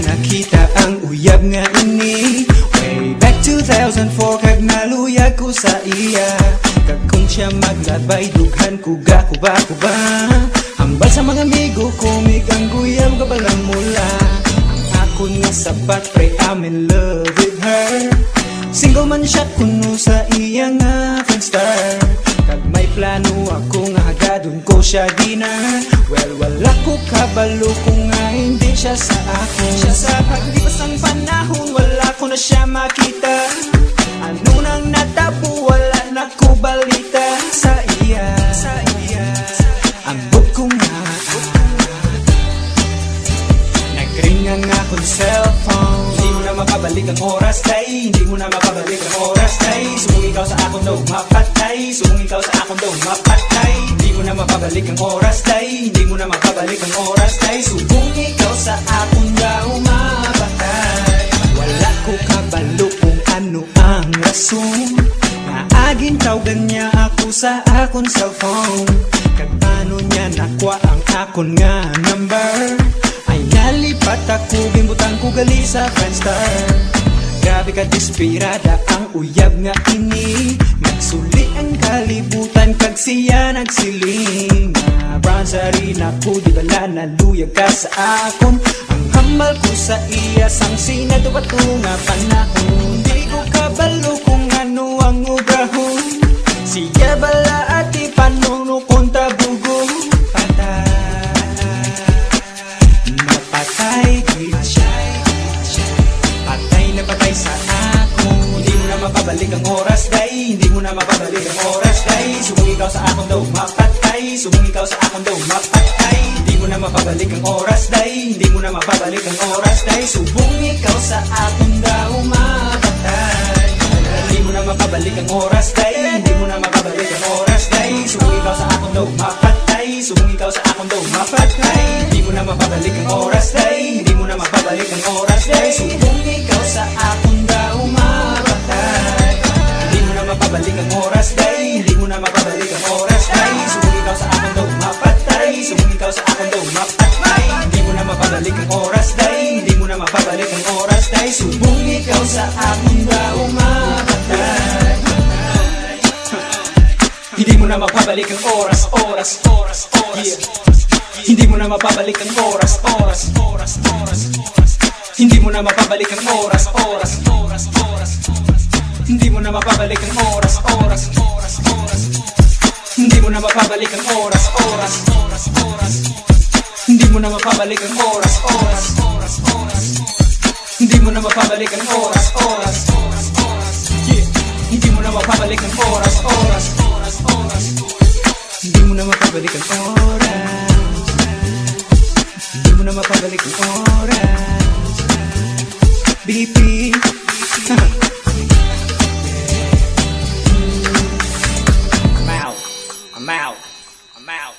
nakita ang uyab nga ini. Way back 2004 kag naluyag ko sa iya. Kag kung siya maglabay dughan ko ga kuba kuba. Hambal sa mga amigo kumig ang guyab gabalang mula. Ang ako nga sabat pray I'm in love with her. Single man siya kuno sa iya nga fanstar Kag may plano ako nga hagadon ko siya dinar Well wala ko kabalo kung siya sa akin. Siya sa paglipas ng panahon wala ko na siya makita. Ano nang natabo wala na ko balita. Sa iya Sa iya Ambot ko nga Nagring ang akong cellphone. Hindi mo na mapabalik ang oras, tay. Hindi mo na mapabalik ang oras, tay. Subong ikaw sa akong daw mapatay. Subong ikaw sa akong daw mapatay. Hindi mo na mapabalik ang oras, tay. Hindi mo na mapabalik ang oras, sa akong daw mapatay Wala ko kabalo kung ano ang rason. Na aging tawagan niya ako sa akong cellphone. Kag paano niya nakuha ang akon nga number. Ay nalipat ako, bimbutang ko gali sa Friendster. Grabe ka dispirada ang uyab nga ini. Nagsuli ang kalibutan kag siya nagsiling. Na bronzery na ko di bala naluyag ka sa akon Ang hamal ko sa iya sang sinadubat ko nga panahon mapabalik ang oras, day. Hindi mo na mapabalik ang oras, day. Subong ikaw sa akong daw mapatay. Subong ikaw sa akong daw mapatay. Hindi mo na mapabalik ang oras, day. Hindi mo na mapabalik ang oras, day. Subong ikaw sa akong daw mapatay. Hindi mo na mapabalik ang oras, day. Hindi mo na mapabalik ang oras, day. Subong ikaw sa akong daw mapatay. Subong ikaw sa akong daw mapatay. Hindi mo na mapabalik ang oras, day. Hindi mo na mapabalik ang oras, day. Subong day Subong ikaw sa daw mapatay Hindi mo na mapabalik ang oras, oras, oras, oras yeah. Hindi mo na mapabalik ang oras, oras, oras, oras, Hindi mo na mapabalik ang oras, oras, oras, oras, Hindi mo na mapabalik ang oras, oras, oras, oras Hindi mo na mapabalik ang oras, oras, oras, oras Hindi mo na mapabalik ang oras, oras, oras, yeah. Hindi mo Hindi mo Hindi mo BP I'm out. I'm out. I'm out.